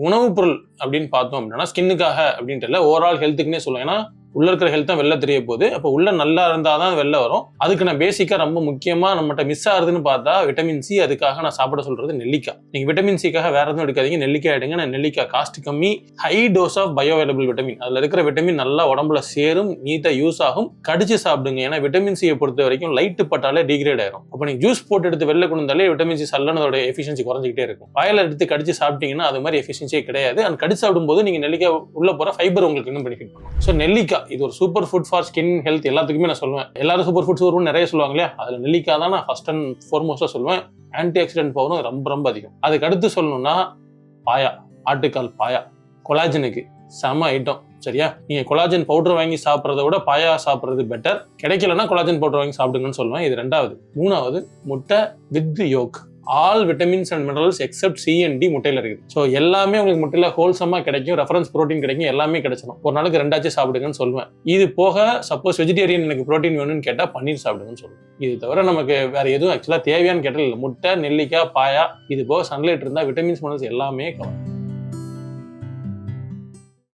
உணவுப் பொருள் அப்படின்னு பார்த்தோம் அப்படின்னா ஸ்கின்னுக்காக அப்படின்ட்டு இல்லை ஓவரால் ஹெல்த்துக்குன்னே சொல்லுவோம் ஏன்னா உள்ள இருக்கிற ஹெல்த் தான் வெளில தெரிய போகுது. அப்போ உள்ள நல்லா இருந்தால் தான் வெளில வரும். அதுக்கு நான் பேசிக்காக ரொம்ப முக்கியமாக நம்மகிட்ட மிஸ் ஆகுதுன்னு பார்த்தா விட்டமின் சி அதுக்காக நான் சாப்பிட சொல்கிறது நெல்லிக்காய். நீங்கள் விட்டமின் சிக்காக வேறு எதுவும் எடுக்காதீங்க. நெல்லிக்காய் எடுங்க. நான் நெல்லிக்காய் காஸ்ட் கம்மி. High dose of bioavailable vitamin அதில் இருக்கிற விட்டமின் நல்லா உடம்புல சேரும் நீட்டாக யூஸ் ஆகும். கடிச்சு சாப்பிடுங்க. ஏன்னா விட்டமின் சியை பொறுத்த வரைக்கும் லைட்டு பட்டாலே டிகிரேட் ஆயிரும். அப்போ நீங்கள் ஜூஸ் போட்டு எடுத்து வெளில கொண்டு வந்தாலே விட்டமின் சி சல்லனதோட எஃபிஷியன்சி குறைஞ்சிக்கிட்டே இருக்கும். வாயில எடுத்து கடிச்சு சாப்பிட்டீங்கன்னா அது மாதிரி எஃபிஷியன்சியே கிடையாது. அண்ட் கடிச்சு சாப்பிடும்போது நீங்கள் நெல்லிக்காய் உள்ள போகிற ஃபைபர் உங்களுக்கு இன்னும் பெனிஃபிட் பண்ணும். ஸோ நெல்லிக்காய் இது ஒரு super food for skin health எல்லாத்துக்குமே நான் சொல்லுவேன். எல்லாரும் சூப்பர் ஃபுட்ஸ் வரும்னு நிறைய சொல்லுவாங்க இல்லையா? அதில் நெல்லிக்காய் தான் நான் ஃபர்ஸ்ட் அண்ட் ஃபோர்மோஸ்ட்டாக சொல்லுவேன். ஆன்டி ஆக்சிடென்ட் பவரும் ரொம்ப ரொம்ப அதிகம். அதுக்கு அடுத்து சொல்லணும்னா பாயா ஆட்டுக்கால் பாயா. கொலாஜனுக்கு செம ஐட்டம் சரியா? நீங்கள் கொலாஜன் பவுடர் வாங்கி சாப்பிட்றத விட பாயா சாப்பிட்றது பெட்டர் கிடைக்கலன்னா கொலாஜன் பவுடர் வாங்கி சாப்பிடுங்கன்னு சொல்லுவேன். இது ரெண்டாவது. மூணாவது முட்டை with yolk all vitamins and minerals except C and D முட்டையில் இருக்குது. ஸோ எல்லாமே உங்களுக்கு முட்டையில் ஹோல்சமாக கிடைக்கும் ரெஃபரன்ஸ் ப்ரோட்டீன் கிடைக்கும் எல்லாமே கிடைச்சிடும் ஒரு நாளைக்கு ரெண்டாச்சும் சாப்பிடுங்கன்னு சொல்லுவேன். இது போக சப்போஸ் வெஜிடேரியன் எனக்கு ப்ரோட்டீன் வேணும்னு கேட்டால் பன்னீர் சாப்பிடுங்கன்னு சொல்லுவேன். இது தவிர நமக்கு வேற எதுவும் ஆக்சுவலாக தேவையான்னு கேட்டால் இல்லை முட்டை நெல்லிக்காய் பாயா இது போக சன்லைட் இருந்தால் விட்டமின்ஸ் மினரல்ஸ் எல்லாமே கவனம்